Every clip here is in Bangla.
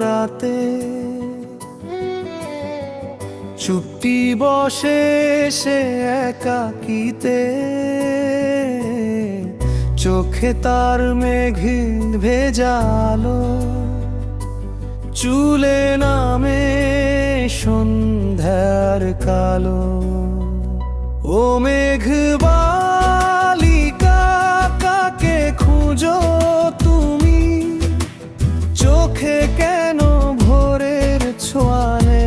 রাতে। চুপটি বসে সে একাকিতে। চোখে তার মেঘ ভেজালো চুলে নামে সন্ধ্যার কালো। ও মেঘ বালিকা চোখে কেন ভোরের ছোঁয়ানে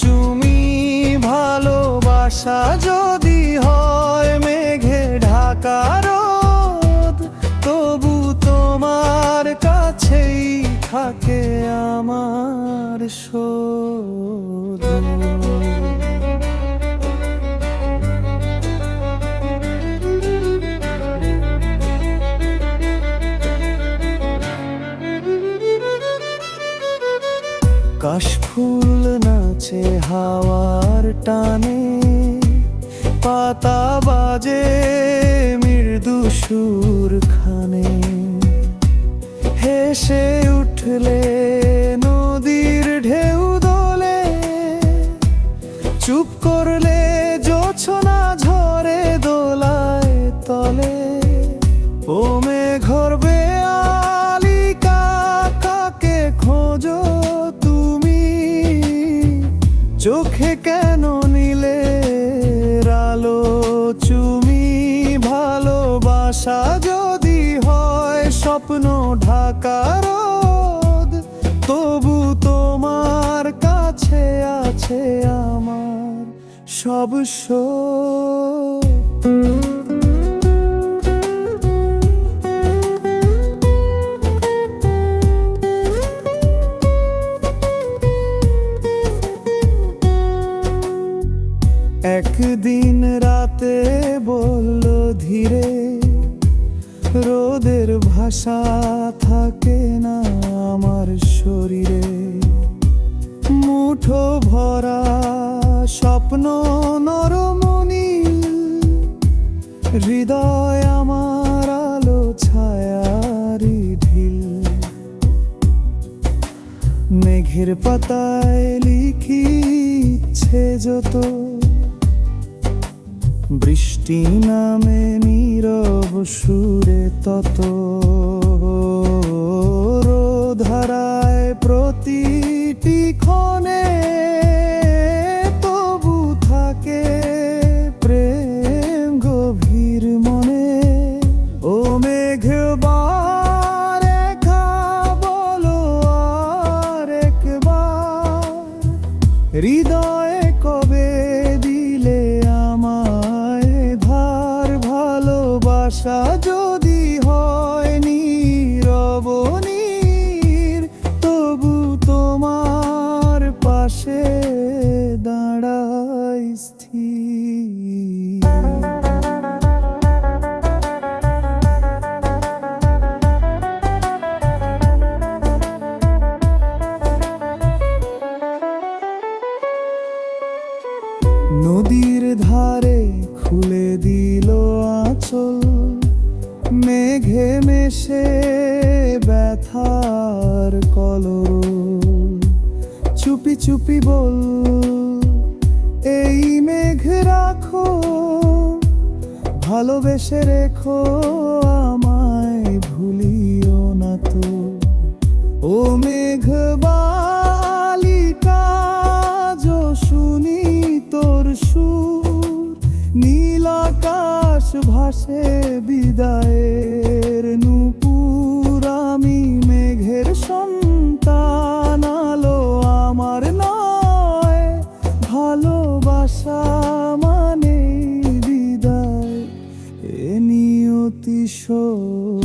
চুমি ভালোবাসা যদি হয় মেঘে ঢাকা রোদ, তবু তোমার কাছেই থাকে আমার শোধ। কাশফুল নাচে হাওয়ার টানে পাতা বাজে মৃদু সুর খানে হেসে উঠলে চুমি ভালোবাসা যদি হয় স্বপ্ন ঢাকার তবু তোমার কাছে আছে আমার সব শোক। রাতে বলল ধীরে, রোদের ভাষা থাকে না আমার শরীরে। মুঠো ভরা স্বপ্ন নরমণি, হৃদয় আমার আলো ছায়ারি ঢিল। মেঘের পাতায় লিখি ইচ্ছে যত বৃষ্টি নামে নীরব সুরে তত ধারায় প্রতিটি ক্ষণে পাশে দাঁড়াই স্থির। নদীর ধারে খুলে দিল আঁচল মেঘে মেশে ব্যথার কলর চুপি চুপি বল, এই মেঘ রাখো, ভালোবেসে রেখো, আমায় ভুলিও না তো। ও মেঘ বালিকা শুনি তোর সুর, নীল আকাশ ভাসে বিদায়ে। অতিশয়